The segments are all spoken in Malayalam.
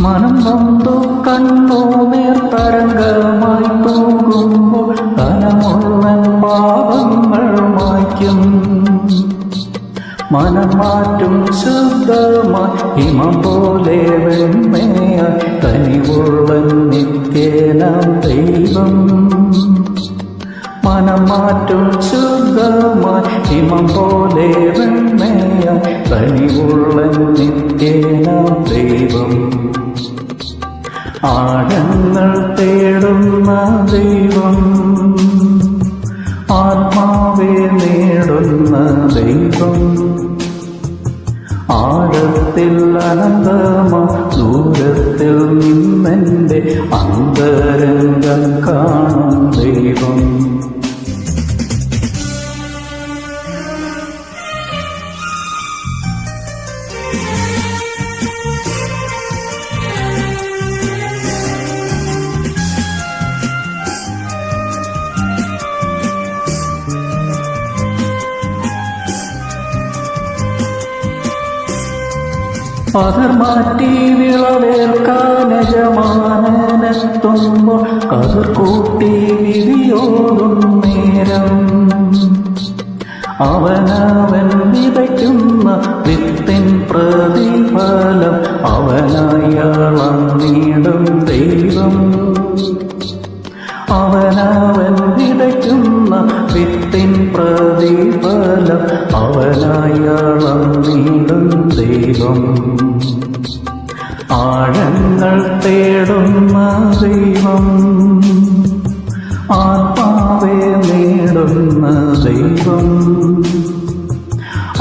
മനം നൊന്തു കണ്ണു നേർത്തരംഗമായി തൂകുമ്പോൾ കനമുള്ളൻ പാപങ്ങൾ മായ്ക്കും. മനം മാറ്റും ശുദ്ധമായി ഹിമം പോലെ വെണ്മയായി കനിവുള്ള നിത്യേന ദൈവം. മനം മാറ്റും ശുദ്ധമായി ഹിമം പോലെ വെണ്മയായി ആഴങ്ങൾ തേടുന്ന ദൈവം. ആത്മാവെ നേടുന്ന ദൈവം. ആഴത്തിൽ അനന്തമാ ദൂരത്തിൽ നിന്നെന്റെ അന്തരംഗം കാണും പകർ മാറ്റി വിളവേൽക്കാൻ യജമാനനെത്തുമ്പോൾ കതിർ കൂട്ടി വിധിയോടും നേരം. അവനവൻ വിതയ്ക്കുന്ന വിത്തിൻ പ്രതിഫലം നീടും ദൈവം. അവനവൻ വിതയ്ക്കുന്ന വിത്തിൻ പ്രതിഫലം അവനയാളന്നിടും ദൈവം. ആഴങ്ങൾ തേടുന്ന ദൈവം. ആത്മാവെ നേടുന്ന ദൈവം.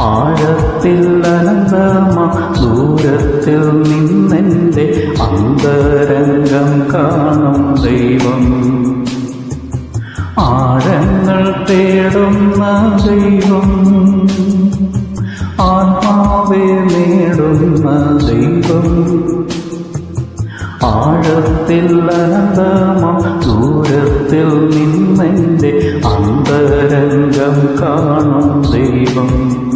ആഴത്തിൽ അനന്തമ ദൂരത്തിൽ നിന്നെന്റെ അന്തരംഗം കാണും ദൈവം. ആഴങ്ങൾ തേടുന്ന ദൈവം. ആത്മാവെ നേടുന്ന ദൈവം. ആഴത്തിൽ അനന്തമം ദൂരത്തിൽ നിന്നെ അന്തരംഗം കാണും ദൈവം.